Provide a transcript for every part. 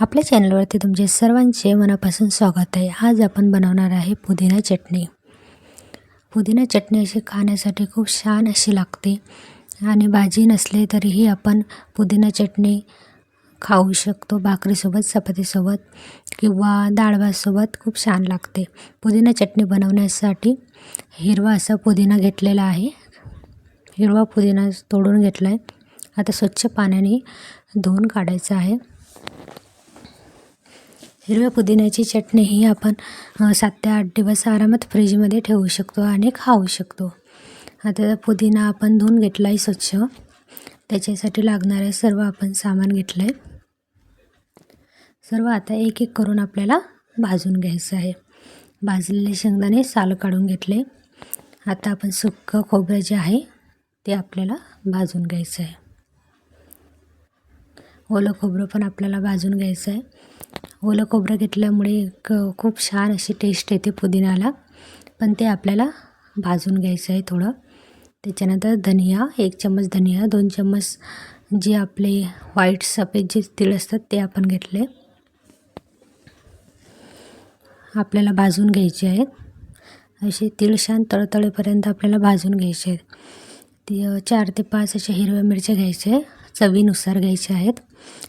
आपल्या चॅनलवरती तुमचे सर्वांचे मनापासून स्वागत आहे. आज आपण बनवणार आहे पुदिना चटणी. पुदिना चटणी अशी खाण्यासाठी खूप छान अशी लागते आणि भाजी नसले तरीही आपण पुदिना चटणी खाऊ शकतो. भाकरीसोबत चपातीसोबत किंवा डाळभासोबत खूप छान लागते. पुदिना चटणी बनवण्यासाठी हिरवा असा पुदिना घेतलेला आहे. हिरवा पुदिना तोडून घेतला आहे आता स्वच्छ पाण्याने धुवून काढायचं आहे. हिरव्या पुदिन्याची चटणी ही आपण सात ते आठ दिवस आरामात फ्रीजमध्ये ठेवू शकतो आणि खाऊ शकतो. आता पुदिना आपण धुवून घेतला आहे स्वच्छ. त्याच्यासाठी लागणारे सर्व आपण सामान घेतलं आहे सर्व आता एक एक करून आपल्याला भाजून घ्यायचं आहे. भाजलेले शेंगदाणे साल काढून घेतले. आता आपण सुक्कं खोबरं जे आहे ते आपल्याला भाजून घ्यायचं आहे. ओलं खोबरं पण आपल्याला भाजून घ्यायचं आहे. ओलं खोबरं घेतल्यामुळे क खूप छान अशी टेस्ट येते पुदिन्याला पण ते आपल्याला भाजून घ्यायचं आहे थोडं. त्याच्यानंतर धनिया एक चम्मच धनिया दोन चम्मच जे आपले व्हाईट सफेद जे तीळ असतात ते आपण घेतले. आपल्याला भाजून घ्यायचे आहेत. असे तीळ छान तळतळेपर्यंत आपल्याला भाजून घ्यायचे आहेत. ती चार ते पाच अशा हिरव्या मिरच्या घ्यायचे चवीनुसार घ्यायच्या आहेत.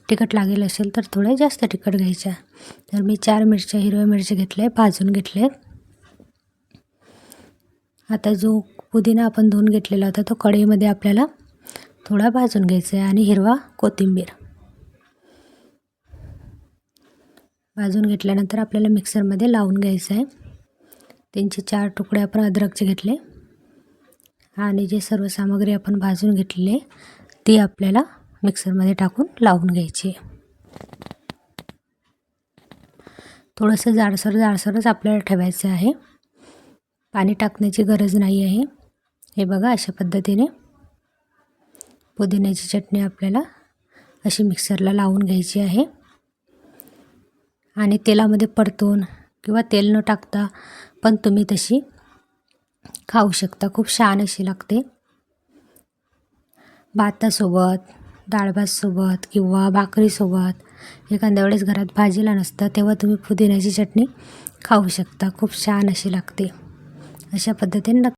तिखट लागेल असेल तर थोड्या जास्त तिखट घ्यायच्या. तर मी चार मिरच्या हिरव्या मिरच्या घेतल्या भाजून घेतले आता जो पुदिना आपण धुवून घेतलेला होता तो कढईमध्ये आपल्याला थोडा भाजून घ्यायचा आहे आणि हिरवा कोथिंबीर. भाजून घेतल्यानंतर आपल्याला मिक्सरमध्ये लावून घ्यायचं आहे. त्यांचे चार तुकडे आपण अद्रकचे घेतले. आणि जे सर्व सामग्री आपण भाजून घेतलेली ती आपल्याला मिक्सरमध्ये टाकून लावून घ्यायची. थोडंसं जाडसर जाडसरच आपल्याला ठेवायचं आहे. पाणी टाकण्याची गरज नाही आहे. हे बघा अशा पद्धतीने पुदिन्याची चटणी आपल्याला अशी मिक्सरला लावून घ्यायची आहे. आणि तेलामध्ये परतून किंवा तेल न टाकता पण तुम्ही तशी खाऊ शकता. खूप छान अशी लागते. भातासोबत डाळ भातसोबत किंवा भाकरीसोबत. एखाद्या वेळेस घरात भाजीला नसतं तेव्हा तुम्ही पुदिन्याची चटणी खाऊ शकता. खूप छान अशी लागते. अशा पद्धतीने नक्की